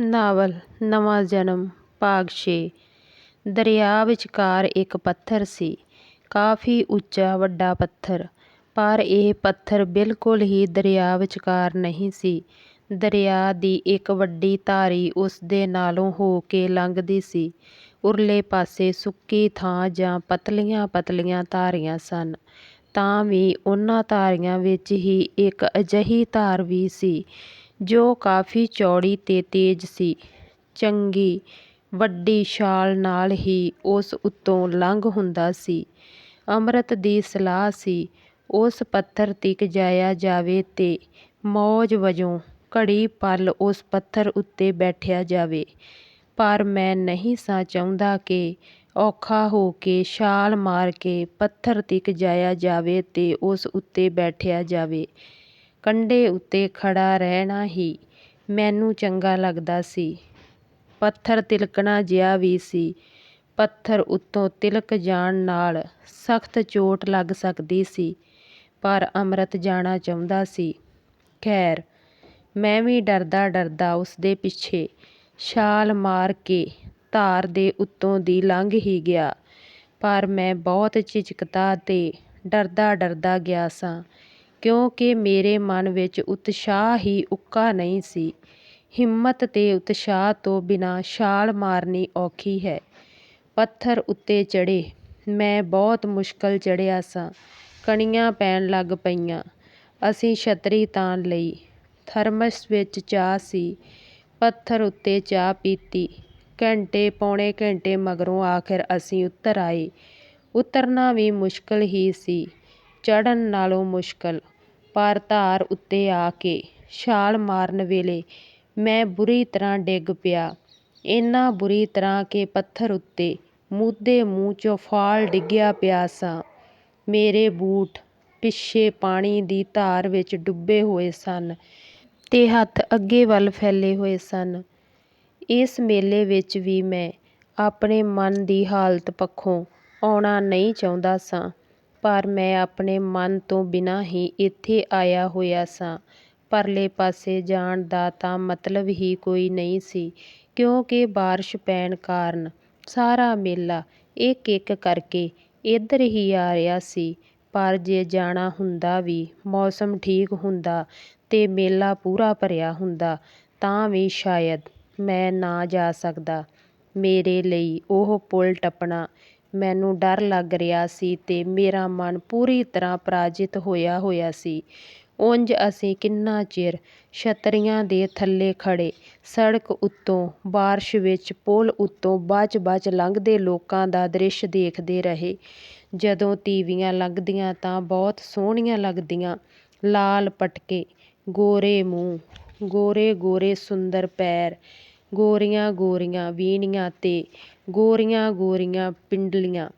Novel, ਨਵਾਂ ਜਨਮ, ਭਾਗ 6 ਦਰਿਆ ਵਿਚਕਾਰ ਇੱਕ ਪੱਥਰ ਸੀ। ਕਾਫੀ ਉੱਚਾ ਵੱਡਾ ਪੱਥਰ, ਪਰ ਇਹ ਪੱਥਰ ਬਿਲਕੁਲ ਹੀ ਦਰਿਆ ਵਿਚਕਾਰ ਨਹੀਂ ਸੀ। ਦਰਿਆ ਦੀ ਇੱਕ ਵੱਡੀ ਧਾਰੀ ਉਸ ਦੇ ਨਾਲੋਂ ਹੋ ਕੇ ਲੰਘਦੀ ਸੀ। ਉਰਲੇ ਪਾਸੇ ਸੁੱਕੀ ਥਾਂ ਜਾਂ ਪਤਲੀਆਂ ਪਤਲੀਆਂ ਧਾਰੀਆਂ ਸਨ। ਤਾਂ ਵੀ ਉਹਨਾਂ ਧਾਰੀਆਂ ਵਿੱਚ ਹੀ ਇੱਕ ਅਜਿਹੀ ਧਾਰ ਵੀ ਸੀ ਜੋ ਕਾਫੀ ਚੌੜੀ ਤੇ ਤੇਜ਼ ਸੀ। ਚੰਗੀ ਵੱਡੀ ਛਾਲ ਨਾਲ ਹੀ ਉਸ ਉੱਤੋਂ ਲੰਘ ਹੁੰਦਾ ਸੀ। ਅੰਮ੍ਰਿਤ ਦੀ ਸਲਾਹ ਸੀ, ਉਸ ਪੱਥਰ ਤਿਕ ਜਾਇਆ ਜਾਵੇ ਤੇ ਮੌਜ ਵਜੋਂ ਘੜੀ ਪਲ ਉਸ ਪੱਥਰ ਉੱਤੇ ਬੈਠਿਆ ਜਾਵੇ। ਪਰ ਮੈਂ ਨਹੀਂ ਸਾਂ ਚਾਹੁੰਦਾ ਕਿ ਔਖਾ ਹੋ ਕੇ ਛਾਲ ਮਾਰ ਕੇ ਪੱਥਰ ਤਿਕ ਜਾਇਆ ਜਾਵੇ ਤੇ ਉਸ ਉੱਤੇ ਬੈਠਿਆ ਜਾਵੇ। ਕੰਢੇ ਉੱਤੇ ਖੜਾ ਰਹਿਣਾ ਹੀ ਮੈਨੂੰ ਚੰਗਾ ਲੱਗਦਾ ਸੀ। ਪੱਥਰ ਤਿਲਕਣਾ ਜਿਹਾ ਵੀ ਸੀ। ਪੱਥਰ ਉੱਤੋਂ ਤਿਲਕ ਜਾਣ ਨਾਲ ਸਖਤ ਚੋਟ ਲੱਗ ਸਕਦੀ ਸੀ, ਪਰ ਅੰਮ੍ਰਿਤ ਜਾਣਾ ਚਾਹੁੰਦਾ ਸੀ। ਖੈਰ, ਮੈਂ ਵੀ ਡਰਦਾ ਡਰਦਾ ਉਸਦੇ ਪਿੱਛੇ ਛਾਲ ਮਾਰ ਕੇ ਧਾਰ ਦੇ ਉੱਤੋਂ ਦੀ ਲੰਘ ਹੀ ਗਿਆ, ਪਰ ਮੈਂ ਬਹੁਤ ਝਿਜਕਦਾ ਤੇ ਡਰਦਾ ਡਰਦਾ ਗਿਆ ਸਾਂ। ਕਿਉਂਕਿ ਮੇਰੇ ਮਨ ਵਿੱਚ ਉਤਸ਼ਾਹ ਹੀ ਉੱਕਾ ਨਹੀਂ ਸੀ। ਹਿੰਮਤ ਤੇ ਉਤਸ਼ਾਹ ਤੋਂ ਬਿਨਾਂ ਛਾਲ ਮਾਰਨੀ ਔਖੀ ਹੈ। ਪੱਥਰ ਉੱਤੇ ਚੜ੍ਹੇ, ਮੈਂ ਬਹੁਤ ਮੁਸ਼ਕਲ ਚੜ੍ਹਿਆ ਸਾਂ। ਕਣੀਆਂ ਪੈਣ ਲੱਗ ਪਈਆਂ, ਅਸੀਂ ਛਤਰੀ ਤਾਣ ਲਈ। ਥਰਮਸ ਵਿੱਚ ਚਾਹ ਸੀ, ਪੱਥਰ ਉੱਤੇ ਚਾਹ ਪੀਤੀ। ਘੰਟੇ, ਪੌਣੇ ਘੰਟੇ ਮਗਰੋਂ ਆਖਿਰ ਅਸੀਂ ਉੱਤਰ ਆਏ। ਉਤਰਨਾ ਵੀ ਮੁਸ਼ਕਲ ਹੀ ਸੀ, ਚੜ੍ਹਨ ਨਾਲੋਂ ਮੁਸ਼ਕਲ। ਪਰ ਧਾਰ ਉੱਤੇ ਆ ਕੇ ਛਾਲ ਮਾਰਨ ਵੇਲੇ ਮੈਂ ਬੁਰੀ ਤਰ੍ਹਾਂ ਡਿੱਗ ਪਿਆ। ਇੰਨਾ ਬੁਰੀ ਤਰ੍ਹਾਂ ਕਿ ਪੱਥਰ ਉੱਤੇ ਮੂਧੇ ਮੂੰਹ ਚੋਂ ਫਾਲ ਡਿੱਗਿਆ ਪਿਆ ਸਾਂ। ਮੇਰੇ ਬੂਟ ਪਿੱਛੇ ਪਾਣੀ ਦੀ ਧਾਰ ਵਿੱਚ ਡੁੱਬੇ ਹੋਏ ਸਨ ਤੇ ਹੱਥ ਅੱਗੇ ਵੱਲ ਫੈਲੇ ਹੋਏ ਸਨ। ਇਸ ਮੇਲੇ ਵਿੱਚ ਵੀ ਮੈਂ ਆਪਣੇ ਮਨ ਦੀ ਹਾਲਤ ਪੱਖੋਂ ਆਉਣਾ ਨਹੀਂ ਚਾਹੁੰਦਾ ਸਾਂ। ਪਰ ਮੈਂ ਆਪਣੇ ਮਨ ਤੋਂ ਬਿਨਾਂ ਹੀ ਇੱਥੇ ਆਇਆ ਹੋਇਆ ਸਾਂ। ਪਰਲੇ ਪਾਸੇ ਜਾਣ ਦਾ ਤਾਂ ਮਤਲਬ ਹੀ ਕੋਈ ਨਹੀਂ ਸੀ, ਕਿਉਂਕਿ ਬਾਰਸ਼ ਪੈਣ ਕਾਰਨ ਸਾਰਾ ਮੇਲਾ ਇੱਕ ਇੱਕ ਕਰਕੇ ਇੱਧਰ ਹੀ ਆ ਰਿਹਾ ਸੀ। ਪਰ ਜੇ ਜਾਣਾ ਹੁੰਦਾ ਵੀ ਮੌਸਮ ਠੀਕ ਹੁੰਦਾ ਤੇ ਮੇਲਾ ਪੂਰਾ ਭਰਿਆ ਹੁੰਦਾ ਤਾਂ ਵੀ ਸ਼ਾਇਦ ਮੈਂ ਨਾ ਜਾ ਸਕਦਾ। ਮੇਰੇ ਲਈ ਉਹ ਪੁਲ ਟੱਪਣਾ ਮੈਨੂੰ ਡਰ ਲੱਗ ਰਿਹਾ ਸੀ ਅਤੇ ਮੇਰਾ ਮਨ ਪੂਰੀ ਤਰ੍ਹਾਂ ਪਰਾਜਿਤ ਹੋਇਆ ਹੋਇਆ ਸੀ। ਉਂਝ ਅਸੀਂ ਕਿੰਨਾ ਚਿਰ ਛਤਰੀਆਂ ਦੇ ਥੱਲੇ ਖੜ੍ਹੇ। ਸੜਕ ਉੱਤੋਂ, ਬਾਰਸ਼ ਵਿੱਚ, ਪੁਲ ਉੱਤੋਂ ਬਚ ਬਚ ਲੰਘਦੇ ਲੋਕਾਂ ਦਾ ਦ੍ਰਿਸ਼ ਦੇਖਦੇ ਰਹੇ। ਜਦੋਂ ਤੀਵੀਆਂ ਲੰਘਦੀਆਂ ਤਾਂ ਬਹੁਤ ਸੋਹਣੀਆਂ ਲੱਗਦੀਆਂ। ਲਾਲ ਪਟਕੇ, ਗੋਰੇ ਮੂੰਹ, ਗੋਰੇ ਗੋਰੇ ਸੁੰਦਰ ਪੈਰ। ਗੋਰੀਆਂ ਗੋਰੀਆਂ ਵੀਣੀਆਂ ਤੇ ਗੋਰੀਆਂ ਗੋਰੀਆਂ ਪਿੰਡਲੀਆਂ।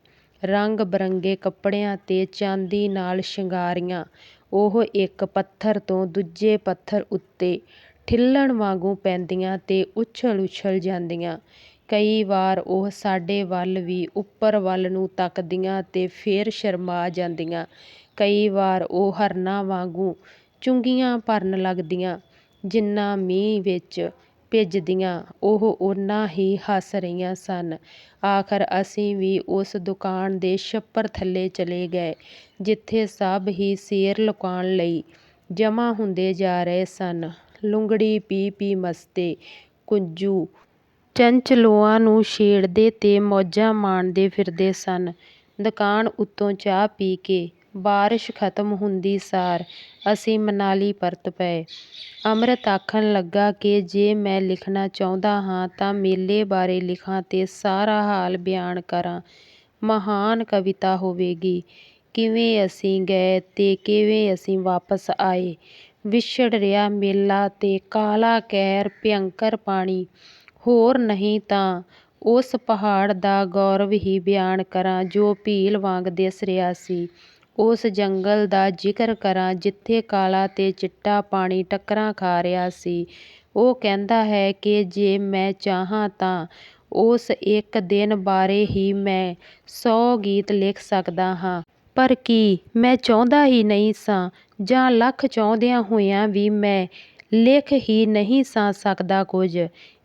ਰੰਗ ਬਰੰਗੇ ਕੱਪੜਿਆਂ ਤੇ ਚਾਂਦੀ ਨਾਲ ਸ਼ਿੰਗਾਰੀਆਂ। ਉਹ ਇੱਕ ਪੱਥਰ ਤੋਂ ਦੂਜੇ ਪੱਥਰ ਉੱਤੇ ਠਿੱਲਣ ਵਾਂਗੂੰ ਪੈਂਦੀਆਂ ਤੇ ਉਛਲ ਉਛਲ ਜਾਂਦੀਆਂ। ਕਈ ਵਾਰ ਉਹ ਸਾਡੇ ਵੱਲ ਵੀ ਉੱਪਰ ਵੱਲ ਨੂੰ ਤੱਕਦੀਆਂ ਤੇ ਫੇਰ ਸ਼ਰਮਾ ਜਾਂਦੀਆਂ। ਕਈ ਵਾਰ ਉਹ ਹਰਨਾਂ ਵਾਂਗੂੰ ਚੁੰਗੀਆਂ ਭਰਨ ਲੱਗਦੀਆਂ। ਜਿੰਨਾ ਮੀਂਹ ਵਿੱਚ ਭਿੱਜਦੀਆਂ, ਉਹ ਓਨਾ ਹੀ ਹੱਸ ਰਹੀਆਂ ਸਨ। ਆਖਰ ਅਸੀਂ ਵੀ ਉਸ ਦੁਕਾਨ ਦੇ ਛੱਪਰ ਥੱਲੇ ਚਲੇ ਗਏ, ਜਿੱਥੇ ਸਭ ਹੀ ਸਿਰ ਲੁਕਾਉਣ ਲਈ ਜਮ੍ਹਾਂ ਹੁੰਦੇ ਜਾ ਰਹੇ ਸਨ। ਲੂੰਗੜੀ ਪੀ ਪੀ ਮਸਤੇ ਕੁੰਜੂ ਚੰਚਲੋਆਂ ਨੂੰ ਛੇੜਦੇ ਤੇ ਮੌਜਾਂ ਮਾਣਦੇ ਫਿਰਦੇ ਸਨ। ਦੁਕਾਨ ਉੱਤੋਂ ਚਾਹ ਪੀ ਕੇ ਬਾਰਿਸ਼ ਖਤਮ ਹੁੰਦੀ ਸਾਰ, ਅਸੀਂ ਮਨਾਲੀ ਪਰਤ ਪਏ। ਅੰਮ੍ਰਿਤ ਆਖਣ ਲੱਗਾ ਕਿ ਜੇ ਮੈਂ ਲਿਖਣਾ ਚਾਹੁੰਦਾ ਹਾਂ ਤਾਂ ਮੇਲੇ ਬਾਰੇ ਲਿਖਾਂ ਤੇ ਸਾਰਾ ਹਾਲ ਬਿਆਨ ਕਰਾਂ। ਮਹਾਨ ਕਵਿਤਾ ਹੋਵੇਗੀ। ਕਿਵੇਂ ਅਸੀਂ ਗਏ ਤੇ ਕਿਵੇਂ ਅਸੀਂ ਵਾਪਸ ਆਏ? ਵਿਛੜ ਰਿਹਾ ਮੇਲਾ ਤੇ ਕਾਲਾ ਕਹਿਰ, ਭਿਅੰਕਰ ਪਾਣੀ। ਹੋਰ ਨਹੀਂ ਤਾਂ ਉਸ ਪਹਾੜ ਦਾ ਗੌਰਵ ਹੀ ਬਿਆਨ ਕਰਾਂ ਜੋ ਭੀਲ ਵਾਂਗ ਦਿਸ ਰਿਹਾ ਸੀ। ਉਸ ਜੰਗਲ ਦਾ ਜ਼ਿਕਰ ਕਰਾਂ ਜਿੱਥੇ ਕਾਲਾ ਤੇ ਚਿੱਟਾ ਪਾਣੀ ਟੱਕਰਾਂ ਖਾ ਰਿਹਾ ਸੀ। ਉਹ ਕਹਿੰਦਾ ਹੈ ਕਿ ਜੇ ਮੈਂ ਚਾਹਾਂ ਤਾਂ ਉਸ ਇੱਕ ਦਿਨ ਬਾਰੇ ਹੀ ਮੈਂ ਸੌ ਗੀਤ ਲਿਖ ਸਕਦਾ ਹਾਂ। ਪਰ ਕੀ ਮੈਂ ਚਾਹੁੰਦਾ ਹੀ ਨਹੀਂ ਸਾਂ ਜਾਂ ਲੱਖ ਚਾਹੁੰਦਿਆਂ ਹੋਇਆਂ ਵੀ ਮੈਂ ਲਿਖ ਹੀ ਨਹੀਂ ਸਾਂ ਸਕਦਾ ਕੁਝ।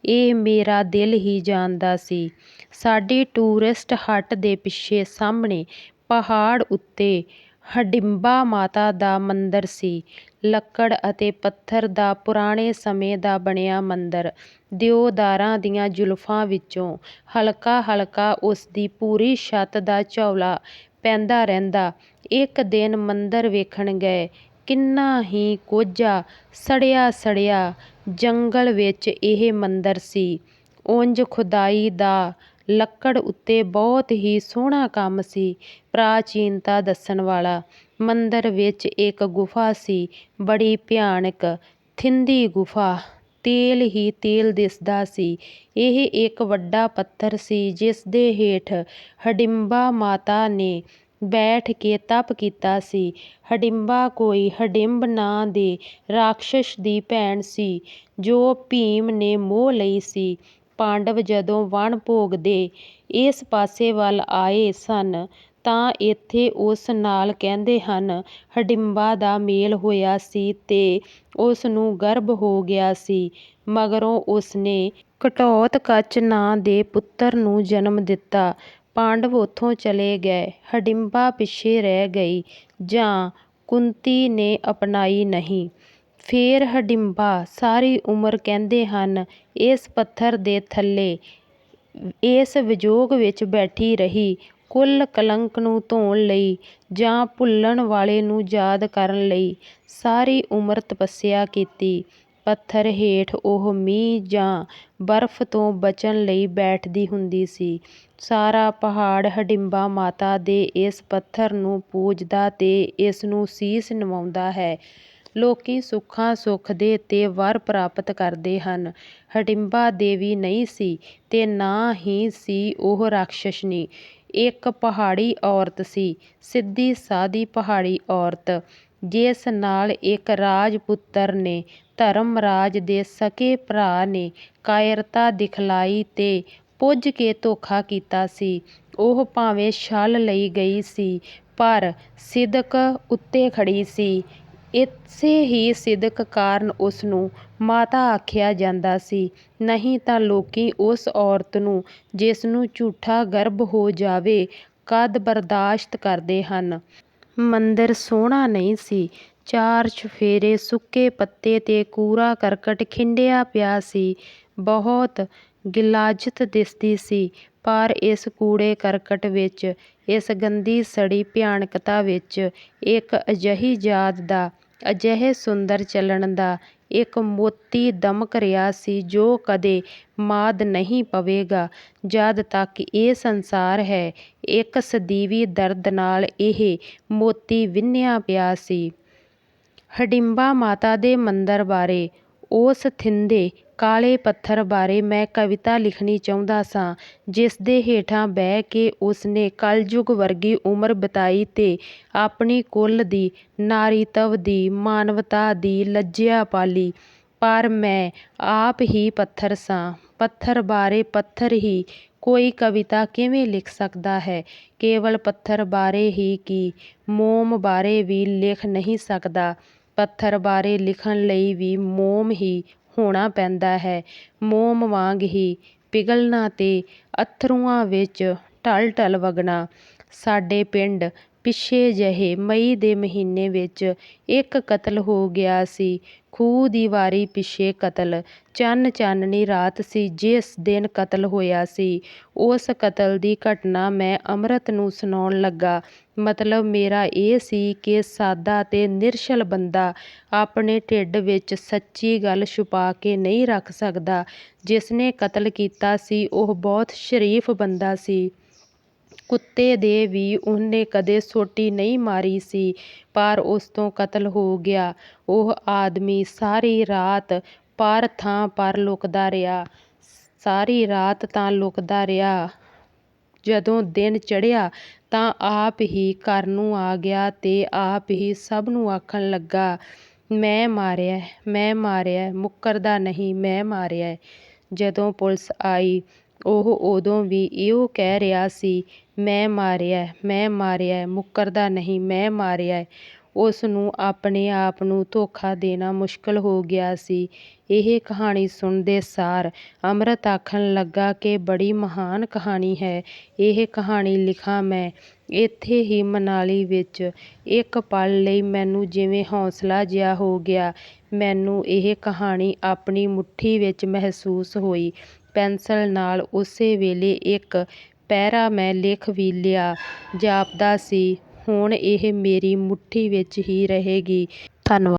ਇਹ ਮੇਰਾ ਦਿਲ ਹੀ ਜਾਣਦਾ ਸੀ। ਸਾਡੀ ਟੂਰਿਸਟ ਹੱਟ ਦੇ ਪਿੱਛੇ ਸਾਹਮਣੇ ਪਹਾੜ ਉੱਤੇ ਹਡਿੰਬਾ ਮਾਤਾ ਦਾ ਮੰਦਰ ਸੀ। ਲੱਕੜ ਅਤੇ ਪੱਥਰ ਦਾ ਪੁਰਾਣੇ ਸਮੇਂ ਦਾ ਬਣਿਆ ਮੰਦਰ। ਦਿਓਦਾਰਾਂ ਦੀਆਂ ਜ਼ੁਲਫਾਂ ਵਿੱਚੋਂ ਹਲਕਾ ਹਲਕਾ ਉਸਦੀ ਪੂਰੀ ਛੱਤ ਦਾ ਝੌਲਾ ਪੈਂਦਾ ਰਹਿੰਦਾ। ਇੱਕ ਦਿਨ ਮੰਦਰ ਵੇਖਣ ਗਏ। ਕਿੰਨਾ ਹੀ ਕੋਝਾ, ਸੜਿਆ ਸੜਿਆ ਜੰਗਲ ਵਿੱਚ ਇਹ ਮੰਦਰ ਸੀ। ਉਂਝ ਖੁਦਾਈ ਦਾ ਲੱਕੜ ਉੱਤੇ ਬਹੁਤ ਹੀ ਸੋਹਣਾ ਕੰਮ ਸੀ। ਪ੍ਰਾਚੀਨਤਾ ਦੱਸਣ ਵਾਲਾ ਮੰਦਰ ਵਿੱਚ ਇੱਕ ਗੁਫਾ ਸੀ। ਬੜੀ ਭਿਆਨਕ, ਥਿੰਦੀ ਗੁਫਾ। ਤੇਲ ਹੀ ਤੇਲ ਦਿਸਦਾ ਸੀ। ਇਹ ਇੱਕ ਵੱਡਾ ਪੱਥਰ ਸੀ ਜਿਸ ਦੇ ਹੇਠ ਹਡਿੰਬਾ ਮਾਤਾ ਨੇ ਬੈਠ ਕੇ ਤਪ ਕੀਤਾ ਸੀ। ਹਡਿੰਬਾ ਕੋਈ ਹਡਿੰਬ ਨਾਂ ਦੇ ਰਾਖਸ਼ ਦੀ ਭੈਣ ਸੀ, ਜੋ ਭੀਮ ਨੇ ਮੋਹ ਲਈ ਸੀ। ਪਾਂਡਵ ਜਦੋਂ ਵਣ ਭੋਗ ਦੇ ਇਸ ਪਾਸੇ ਵੱਲ ਆਏ ਸਨ, ਤਾਂ ਇੱਥੇ ਉਸ ਨਾਲ ਕਹਿੰਦੇ ਹਨ, ਹਡਿੰਬਾ ਦਾ ਮੇਲ ਹੋਇਆ ਸੀ ਤੇ ਉਸ ਨੂੰ ਗਰਭ ਹੋ ਗਿਆ ਸੀ, ਮਗਰੋਂ ਉਸਨੇ ਘਟੋਤਕਚ ਨਾਂ ਦੇ ਪੁੱਤਰ ਨੂੰ ਜਨਮ ਦਿੱਤਾ। ਪਾਂਡਵ ਉੱਥੋਂ ਚਲੇ ਗਏ, ਹਡਿੰਬਾ ਪਿੱਛੇ ਰਹਿ ਗਈ, ਜਾਂ ਕੁੰਤੀ ਨੇ ਅਪਣਾਈ ਨਹੀਂ। ਫੇਰ ਹਡਿੰਬਾ, ਸਾਰੀ ਉਮਰ ਕਹਿੰਦੇ ਹਨ, ਇਸ ਪੱਥਰ ਦੇ ਥੱਲੇ, ਇਸ ਵਿਜੋਗ ਵਿੱਚ ਬੈਠੀ ਰਹੀ, ਕੁੱਲ ਕਲੰਕ ਨੂੰ ਧੋਣ ਲਈ ਜਾਂ ਭੁੱਲਣ ਵਾਲੇ ਨੂੰ ਯਾਦ ਕਰਨ ਲਈ, ਸਾਰੀ ਉਮਰ ਤਪੱਸਿਆ ਕੀਤੀ। ਪੱਥਰ ਹੇਠ ਉਹ ਮੀਂਹ ਜਾਂ ਬਰਫ਼ ਤੋਂ ਬਚਣ ਲਈ ਬੈਠਦੀ ਹੁੰਦੀ ਸੀ। ਸਾਰਾ ਪਹਾੜ ਹਡਿੰਬਾ ਮਾਤਾ ਦੇ ਇਸ ਪੱਥਰ ਨੂੰ ਪੂਜਦਾ ਤੇ ਇਸ ਨੂੰ ਸੀਸ ਨਿਵਾਉਂਦਾ ਹੈ। ਲੋਕ ਸੁੱਖਾਂ ਸੁੱਖ ਦੇ ਤੇ ਵਰ ਪ੍ਰਾਪਤ ਕਰਦੇ ਹਨ। ਹਡਿੰਬਾ ਦੇਵੀ ਨਹੀਂ ਸੀ ਤੇ ਨਾ ਹੀ ਸੀ ਉਹ ਰਾਖਸ਼ਣੀ ਇੱਕ ਪਹਾੜੀ ਔਰਤ ਸੀ, ਸਿੱਧੀ ਸਾਦੀ ਪਹਾੜੀ ਔਰਤ, ਜਿਸ ਨਾਲ ਇੱਕ ਰਾਜ ਪੁੱਤਰ ਨੇ, ਧਰਮਰਾਜ ਦੇ ਸਕੇ ਭਰਾ ਨੇ ਕਾਇਰਤਾ ਦਿਖਲਾਈ ਤੇ ਪੁੱਜ ਕੇ ਧੋਖਾ ਕੀਤਾ ਸੀ। ਉਹ ਭਾਵੇਂ ਛਲ ਲਈ ਗਈ ਸੀ, ਪਰ ਸਿਦਕ ਉੱਤੇ ਖੜੀ ਸੀ। ਇਸੇ ਹੀ ਸਿਦਕ ਕਾਰਨ ਉਸ ਨੂੰ ਮਾਤਾ ਆਖਿਆ ਜਾਂਦਾ ਸੀ, ਨਹੀਂ ਤਾਂ ਲੋਕੀ ਉਸ ਔਰਤ ਨੂੰ, ਜਿਸ ਨੂੰ ਝੂਠਾ ਗਰਭ ਹੋ ਜਾਵੇ, ਕਦ ਬਰਦਾਸ਼ਤ ਕਰਦੇ ਹਨ? ਮੰਦਰ ਸੋਹਣਾ ਨਹੀਂ ਸੀ। ਚਾਰ ਚੁਫੇਰੇ ਸੁੱਕੇ ਪੱਤੇ ਤੇ ਕੂੜਾ ਕਰਕਟ ਖਿੰਡਿਆ ਪਿਆ ਸੀ। ਬਹੁਤ ਗਿਲਾਜਤ ਦਿਸਦੀ ਸੀ, ਪਰ ਇਸ ਕੂੜੇ ਕਰਕਟ ਵਿੱਚ, ਇਸ ਗੰਦੀ ਸੜੀ ਭਿਆਨਕਤਾ ਵਿੱਚ ਇੱਕ ਅਜਿਹੀ ਯਾਦ ਦਾ ਅਜਿਹੇ ਸੁੰਦਰ ਚੱਲਣ ਦਾ ਇੱਕ ਮੋਤੀ ਦਮਕ ਰਿਹਾ ਸੀ ਜੋ ਕਦੇ ਮਾਦ ਨਹੀਂ ਪਵੇਗਾ। ਜਦ ਤੱਕ ਇਹ ਸੰਸਾਰ ਹੈ, ਇੱਕ ਸਦੀਵੀ ਦਰਦ ਨਾਲ ਇਹ ਮੋਤੀ ਵਿੰਨ੍ਹਿਆ ਪਿਆ ਸੀ। ਹਡਿੰਬਾ ਮਾਤਾ ਦੇ ਮੰਦਰ ਬਾਰੇ ਉਸ ਥਿੰਦੇ ਕਾਲੇ ਪੱਥਰ ਬਾਰੇ ਮੈਂ ਕਵਿਤਾ ਲਿਖਣੀ ਚਾਹੁੰਦਾ ਸਾਂ, ਜਿਸ ਦੇ ਹੇਠਾਂ ਬਹਿ ਕੇ ਉਸਨੇ ਕਲਯੁਗ ਵਰਗੀ ਉਮਰ ਬਿਤਾਈ ਤੇ ਆਪਣੀ ਕੁੱਲ ਦੀ ਨਾਰੀਤਵ ਦੀ ਮਾਨਵਤਾ ਦੀ ਲੱਜਿਆ ਪਾਲੀ। ਪਰ ਮੈਂ ਆਪ ਹੀ ਪੱਥਰ ਸਾਂ। ਪੱਥਰ ਬਾਰੇ ਪੱਥਰ ਹੀ ਕੋਈ ਕਵਿਤਾ ਕਿਵੇਂ ਲਿਖ ਸਕਦਾ ਹੈ? ਕੇਵਲ ਪੱਥਰ ਬਾਰੇ ਹੀ ਕੀ? ਮੋਮ ਬਾਰੇ ਵੀ ਲਿਖ ਨਹੀਂ ਸਕਦਾ। ਪੱਥਰ ਬਾਰੇ ਲਿਖਣ ਲਈ ਵੀ ਮੋਮ ਹੀ ਹੋਣਾ ਪੈਂਦਾ ਹੈ। ਮੋਮ ਵਾਂਗ ਹੀ ਪਿਘਲਣਾ ਤੇ ਅੱਥਰੂਆਂ ਵਿੱਚ ਢਲ ਢਲ ਵਗਣਾ। ਸਾਡੇ ਪਿੰਡ ਪਿੱਛੇ ਜਿਹੇ ਮਈ ਦੇ ਮਹੀਨੇ ਵਿੱਚ ਇੱਕ ਕਤਲ ਹੋ ਗਿਆ ਸੀ। ਖੂਹ ਦੀ ਵਾਰੀ ਪਿੱਛੇ ਕਤਲ। ਚੰਨ ਚਾਨਣੀ ਰਾਤ ਸੀ, ਜਿਸ ਦਿਨ ਕਤਲ ਹੋਇਆ ਸੀ। ਉਸ ਕਤਲ ਦੀ ਘਟਨਾ ਮੈਂ ਅੰਮ੍ਰਿਤ ਨੂੰ ਸੁਣਾਉਣ ਲੱਗਾ। ਮਤਲਬ ਮੇਰਾ ਇਹ ਸੀ ਕਿ ਸਾਦਾ ਤੇ ਨਿਰਛਲ ਬੰਦਾ ਆਪਣੇ ਢਿੱਡ ਵਿੱਚ ਸੱਚੀ ਗੱਲ ਛੁਪਾ ਕੇ ਨਹੀਂ ਰੱਖ ਸਕਦਾ। ਜਿਸ ਨੇ ਕਤਲ ਕੀਤਾ ਸੀ, ਉਹ ਬਹੁਤ ਸ਼ਰੀਫ ਬੰਦਾ ਸੀ। ਕੁੱਤੇ ਦੇ ਵੀ ਉਹਨੇ ਕਦੇ ਸੋਟੀ ਨਹੀਂ ਮਾਰੀ ਸੀ, ਪਰ ਉਸ ਤੋਂ ਕਤਲ ਹੋ ਗਿਆ। ਉਹ ਆਦਮੀ ਸਾਰੀ ਰਾਤ ਪਰ ਥਾਂ ਪਰ ਲੁਕਦਾ ਰਿਹਾ। ਸਾਰੀ ਰਾਤ ਤਾਂ ਲੁਕਦਾ ਰਿਹਾ। ਜਦੋਂ ਦਿਨ ਚੜ੍ਹਿਆ ਤਾਂ ਆਪ ਹੀ ਘਰ ਨੂੰ ਆ ਗਿਆ ਤੇ ਆਪ ਹੀ ਸਭ ਨੂੰ ਆਖਣ ਲੱਗਾ, ਮੈਂ ਮਾਰਿਆ ਮੈਂ ਮਾਰਿਆ ਮੁੱਕਰਦਾ ਨਹੀਂ, ਮੈਂ ਮਾਰਿਆ ਜਦੋਂ ਪੁਲਿਸ ਆਈ, ਉਹ ਉਦੋਂ ਵੀ ਇਹੋ ਕਹਿ ਰਿਹਾ ਸੀ ਮੈਂ ਮਾਰਿਆ ਮੈਂ ਮਾਰਿਆ ਮੁੱਕਰਦਾ ਨਹੀਂ, ਮੈਂ ਮਾਰਿਆ ਉਸ ਨੂੰ ਆਪਣੇ ਆਪ ਨੂੰ ਧੋਖਾ ਦੇਣਾ ਮੁਸ਼ਕਲ ਹੋ ਗਿਆ ਸੀ। ਇਹ ਕਹਾਣੀ ਸੁਣਦੇ ਸਾਰ ਅੰਮ੍ਰਿਤ ਆਖਣ ਲੱਗਾ ਕਿ ਬੜੀ ਮਹਾਨ ਕਹਾਣੀ ਹੈ। ਇਹ ਕਹਾਣੀ ਲਿਖਾਂ ਮੈਂ ਇੱਥੇ ਹੀ ਮਨਾਲੀ ਵਿੱਚ। ਇੱਕ ਪਲ ਲਈ ਮੈਨੂੰ ਜਿਵੇਂ ਹੌਸਲਾ ਜਿਹਾ ਹੋ ਗਿਆ। ਮੈਨੂੰ ਇਹ ਕਹਾਣੀ ਆਪਣੀ ਮੁੱਠੀ ਵਿੱਚ ਮਹਿਸੂਸ ਹੋਈ। ਪੈਨਸਲ ਨਾਲ ਉਸੇ ਵੇਲੇ ਇੱਕ ਪਹਿਰਾ ਮੈਂ ਲਿਖ ਵੀ ਲਿਆ। ਜਾਪਦਾ ਸੀ, ਹੁਣ ਇਹ ਮੇਰੀ ਮੁੱਠੀ ਵਿੱਚ ਹੀ ਰਹੇਗੀ। ਧੰਨਵਾਦ।